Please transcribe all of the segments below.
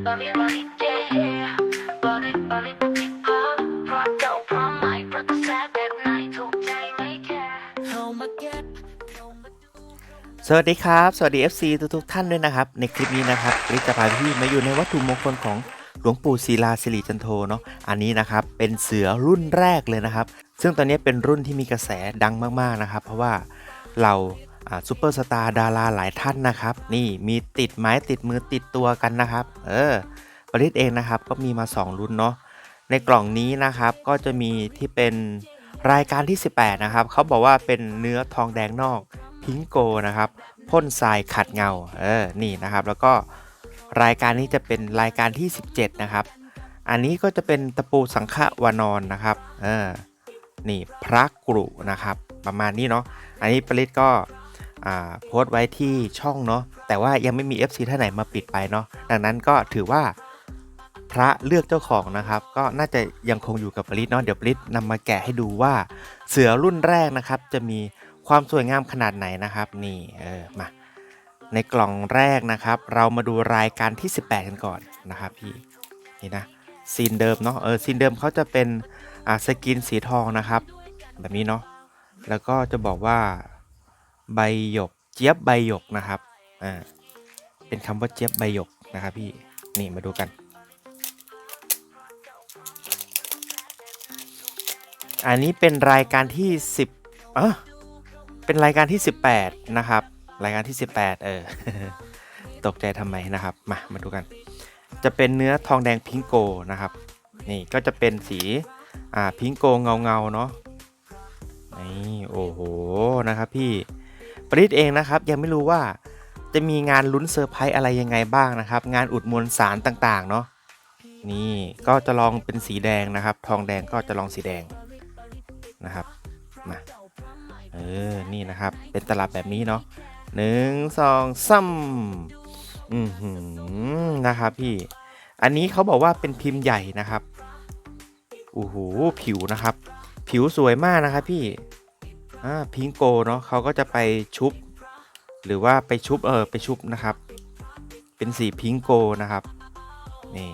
สวัสดีครับ สวัสดี FC ทุกทุกๆท่านด้วยนะครับ ในคลิปนี้นะครับริจะพาพี่มาอยู่ในวัตถุมงคลของหลวงปู่ศิลาสิริจันโทเนาะอันนี้นะครับเป็นเสือรุ่นแรกเลยนะครับ ซึ่งตอนนี้เป็นรุ่นที่มีกระแสดังมากๆนะครับ เพราะว่าเรา ซูเปอร์สตาร์ดาราหลายท่านนะครับ นี่มีติดไม้ติดมือติดตัวกันนะครับ เออปริศเองนะครับก็มีมา 2 รุ่นเนาะในกล่องนี้นะครับก็จะมีที่เป็นรายการที่ 18 นะครับเขาบอกว่าเป็นเนื้อทองแดงนอกพิงโกนะครับพ่นทรายขัดเงาเออนี่นะครับ แล้วก็รายการนี้จะเป็นรายการที่ 17 นะครับ อันนี้ก็จะเป็นตะปูสังฆวานอนนะครับเออนี่พระกรุนะครับ ประมาณนี้เนาะอันนี้ปริศก็ โพสต์ไว้ที่ช่องเนาะแต่ว่ายังไม่มี FC ท่านไหนมาปิดไปเนาะดังนั้นก็ถือว่าพระเลือกเจ้าของนะครับ ก็น่าจะยังคงอยู่กับปริศเนาะเดี๋ยวปริศนำมาแกะให้ดูว่าเสือรุ่นแรกนะครับ จะมีความสวยงามขนาดไหนนะครับ นี่เออมาในกล่องแรกนะครับ เรามาดูรายการที่ 18 กันก่อนนะครับพี่นี่นะซีนเดิมเนาะเออซีนเดิมเขาจะเป็นอ่าสกินสีทองนะครับ แบบนี้เนาะแล้วก็จะบอกว่า ใบหยก เจี๊ยบใบหยกนะครับ อ่า เป็นคำว่าเจี๊ยบใบหยกนะครับพี่ นี่มาดูกัน อันนี้เป็นรายการที่ 10อะเป็นรายการที่ 18 นะครับ รายการที่ 18 เออ ตกใจทำไมนะครับ มา มาดูกัน จะเป็นเนื้อทองแดงพิงโกนะครับ นี่ก็จะเป็นสี อ่า พิงโกเงาเงาเนาะนี่โอ้โห นะครับพี่ ปริศเองนะครับยังไม่รู้ว่าจะมีงานลุ้นเซอร์ไพรส์อะไรยังไงบ้างนะครับ งานอุดมวลสารต่างๆเนาะนี่ก็จะลองเป็นสีแดงนะครับ ทองแดงก็จะลองสีแดงนะครับมาเออนี่นะครับ เป็นตลับแบบนี้เนาะหนึ่งสองซ้ำอือหือนะครับพี่ อันนี้เขาบอกว่าเป็นพิมพ์ใหญ่นะครับโอ้โหผิวนะครับ ผิวสวยมากนะครับพี่ อ่าพิงโกเนาะเขาก็จะไปชุบ หรือว่าไปชุบ เออ ไปชุบนะครับ เป็นสีพิงโกนะครับ นี่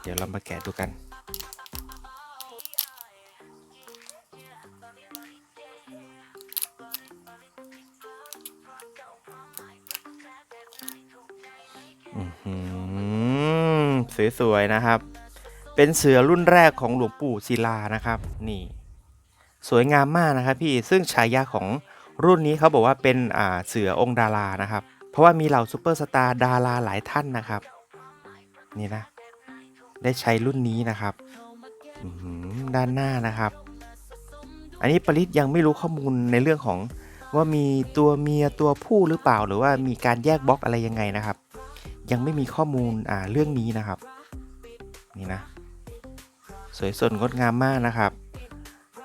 เดี๋ยวเรามาแกะดูกันอื้อหือสวย ๆ นะครับ เป็นเสือรุ่นแรกของหลวงปู่ศิลานะครับ นี่ สวยงามมากนะครับพี่ซึ่งฉายาของรุ่นนี้เขาบอกว่าเป็นอ่าเสือองค์ดารานะครับ เพราะว่ามีเหล่าซูเปอร์สตาร์ดาราหลายท่านนะครับ นี่นะ ได้ใช้รุ่นนี้นะครับด้านหน้านะครับ อันนี้ปริศยังไม่รู้ข้อมูลในเรื่องของว่ามีตัวเมียตัวผู้หรือเปล่า หรือว่ามีการแยกบล็อกอะไรยังไงนะครับ ยังไม่มีข้อมูลอ่าเรื่องนี้นะครับ นี่นะ สวยสดงดงามมากนะครับ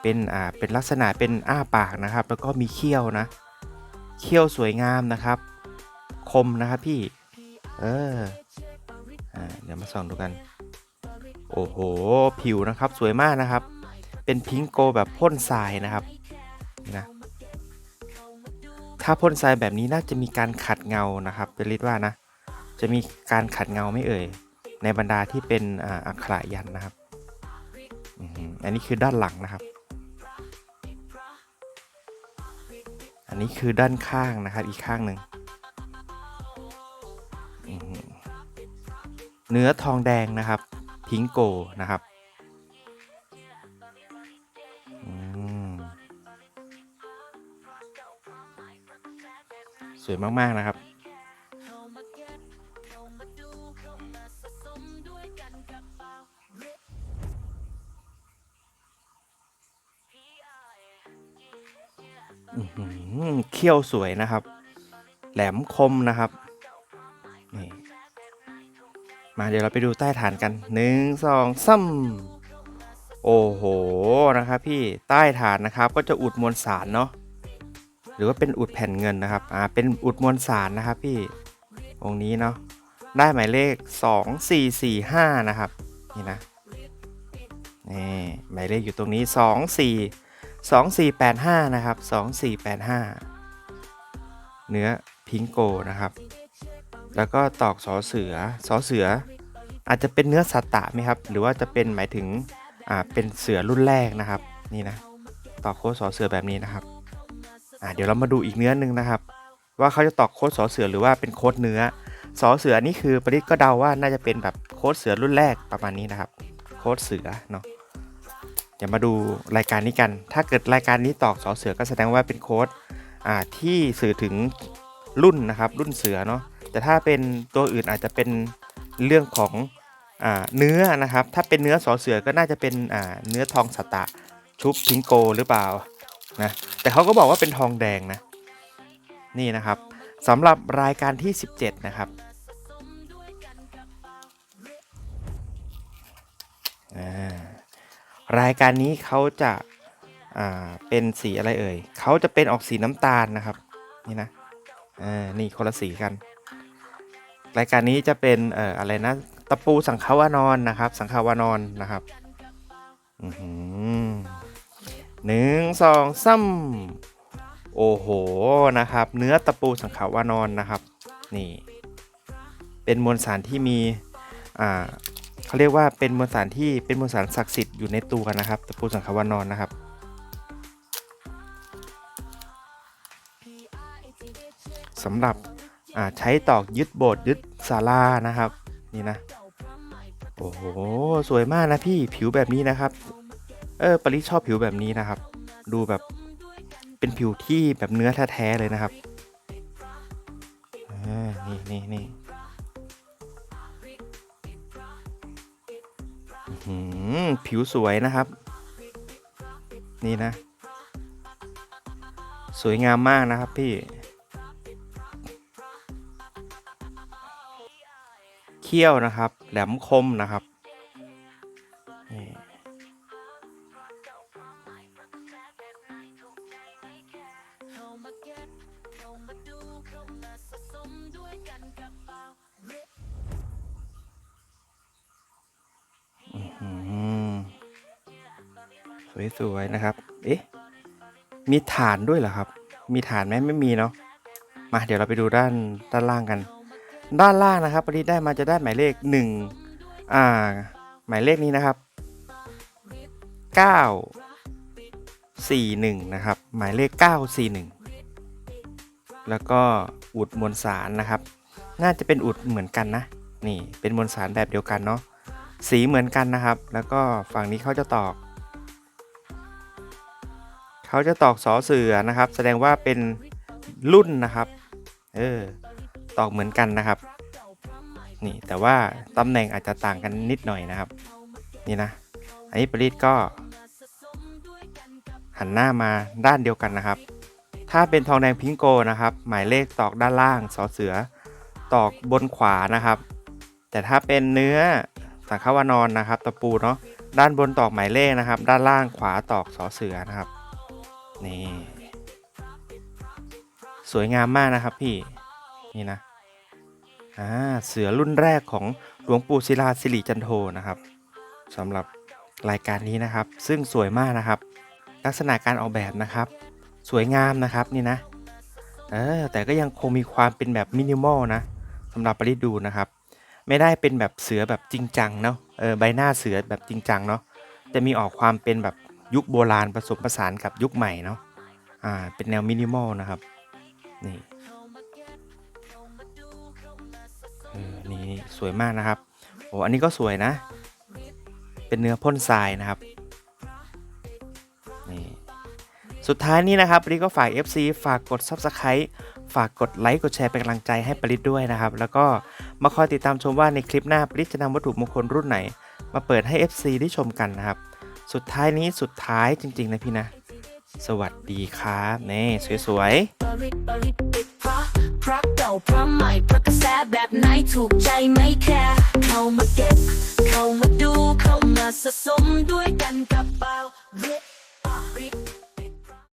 เป็นอ่าเป็นลักษณะเป็นอ้าปากนะครับ แล้วก็มีเขี้ยวนะ เขี้ยวสวยงามนะครับ คมนะครับพี่ เอออ่าเดี๋ยวมาส่องดูกัน โอ้โห ผิวนะครับสวยมากนะครับ เป็นพิงโกแบบพ่นทรายนะครับนี่นะถ้าพ่นทรายแบบนี้น่าจะมีการขัดเงานะครับเป็นลิดว่านะ จะมีการขัดเงาไม่เอ่ย ในบรรดาที่เป็นอักขระยันนะครับ อันนี้คือด้านหลังนะครับ อันนี้คือด้านข้างนะครับอีกข้างหนึ่งเนื้อทองแดงนะครับพิงโกนะครับสวยมาก ๆ นะครับ เขี้ยวสวยนะครับ แหลมคมนะครับนี่มาเดี๋ยวเราไปดูใต้ฐานกันหนึ่งสองซ้ำโอ้โหนะครับพี่ใต้ฐานนะครับก็จะอุดมวลสารเนาะหรือว่าเป็นอุดแผ่นเงินนะครับอ่าเป็นอุดมวลสารนะครับพี่องนี้เนาะได้หมายเลข 2445 นะครับ นี่นะนี่หมายเลขอยู่ตรงนี้ 24 2485 นะครับ 2485 เนื้อพิงโกนะครับ แล้วก็ตอกสอเสือสอเสือ อาจจะเป็นเนื้อสัตตะไหมครับ หรือว่าจะเป็นหมายถึงอ่าเป็นเสือรุ่นแรกนะครับ นี่นะตอกโค้ดสอเสือแบบนี้นะครับอ่าเดี๋ยวเรามาดูอีกเนื้อหนึ่งนะครับ ว่าเขาจะตอกโค้ดสอเสือหรือว่าเป็นโค้ดเนื้อสอเสือนี่คือประดิษฐ์ก็เดาว่าน่าจะเป็นแบบโค้ดเสือรุ่นแรกประมาณนี้นะครับ โค้ดเสือเนาะเดี๋ยวมาดูรายการนี้กัน ถ้าเกิดรายการนี้ตอกสอเสือก็แสดงว่าเป็นโค้ด ที่สื่อถึงรุ่นนะครับรุ่นเสือเนาะแต่ถ้าเป็นตัวอื่นอาจจะเป็นเรื่องของอเนื้อนะครับ ถ้าเป็นเนื้อสอเสือก็น่าจะเป็นเนื้อทองสตะชุบพิงโกหรือเปล่านะแต่เขาก็บอกว่าเป็นทองแดงนะนี่นะครับสำหรับรายการที่ 17 นะครับรายการนี้เขาจะ อ่าเป็นสีอะไรเอ่ยเขาจะเป็นออกสีน้ำตาลนะครับนี่นะอ่านี่คนละสีกัน รายการนี้จะเป็นเอ่ออะไรนะตะปูสังขาวานอนนะครับ สังขาวานอนนะครับอื้อหือหนึ่งสองซ้ำโอ้โหนะครับ เนื้อตะปูสังขาวานอนนะครับ นี่ เป็นมวลสารที่มีอ่าเขาเรียกว่าเป็นมวลสารที่เป็นมวลสารศักดิ์สิทธิ์อยู่ในตัวนะครับ ตะปูสังขาวานอนนะครับ สำหรับใช้ตอกยึดโบสถ์ยึดศาลานะครับ นี่นะ โอ้โห สวยมากนะพี่ผิวแบบนี้นะครับ เออปริชอบผิวแบบนี้นะครับ ดูแบบเป็นผิวที่แบบเนื้อแท้ๆเลยนะครับนี่นี่นี่ผิวสวยนะครับ นี่นะ สวยงามมากนะครับพี่ ขี้ยวนะครับ แหลมคมนะครับอือหือสวยๆนะครับ เอ๊ะ มีฐานด้วยเหรอครับ มีฐานไหมไม่มีเนาะ มาเดี๋ยวเราไปดูด้านด้านล่างกัน ด้านล่างนะครับปริได้มาจะได้หมายเลข1อ่าหมายเลขนี้นะครับ 941 นะครับ หมายเลข 941 แล้วก็อุดมวลสารนะครับ น่าจะเป็นอุดเหมือนกันนะ นี่เป็นมวลสารแบบเดียวกันเนาะสีเหมือนกันนะครับ แล้วก็ฝั่งนี้เขาจะตอกเขาจะตอกสอเสือนะครับ แสดงว่าเป็นรุ่นนะครับ เออ ตอกเหมือนกันนะครับ นี่แต่ว่าตำแหน่งอาจจะต่างกันนิดหน่อยนะครับ นี่นะ อันนี้ปริศก็ หันหน้ามาด้านเดียวกันนะครับ ถ้าเป็นทองแดงพิงโกนะครับ หมายเลขตอกด้านล่างสอเสือ ตอกบนขวานะครับ แต่ถ้าเป็นเนื้อสังขวานอนนะครับ ตะปูเนาะด้านบนตอกหมายเลขนะครับ ด้านล่างขวาตอกสอเสือนะครับนี่สวยงามมากนะครับพี่ นี่นะ อ่าเสือรุ่นแรกของหลวงปู่ศิลาสิริจันโทนะครับสำหรับรายการนี้นะครับ ซึ่งสวยมากนะครับ ลักษณะการออกแบบนะครับ สวยงามนะครับนี่นะเออแต่ก็ยังคงมีความเป็นแบบมินิมอลนะสำหรับปริดูนะครับ ไม่ได้เป็นแบบเสือแบบจริงจังเนาะเออใบหน้าเสือแบบจริงจังเนาะจะมีออกความเป็นแบบยุคโบราณผสมผสานกับยุคใหม่เนาะอ่าเป็นแนวมินิมอลนะครับนี่ นี่นี่สวยมากนะครับโอ้อันนี้ก็สวยนะ เป็นเนื้อพ่นทรายนะครับนี่สุดท้ายนี้นะครับปริก็ฝาก FC ฝากกด Subscribe ฝากกดไลค์กดแชร์เป็นกำลังใจให้ปริศด้วยนะครับ แล้วก็มาคอยติดตามชมว่าในคลิปหน้าปริศจะนำวัตถุมงคลรุ่นไหน มาเปิดให้ FC ได้ชมกันนะครับ สุดท้ายนี้สุดท้ายจริง ๆ นะพี่นะ สวัสดีครับนี่สวยๆาะเพราะใหม่เพราะกระแสแบบไหนถูกใจไม่แค่เข้ามาเก็บ เข้ามาดูเข้ามาสะสมด้วยกันกับเบาริบริ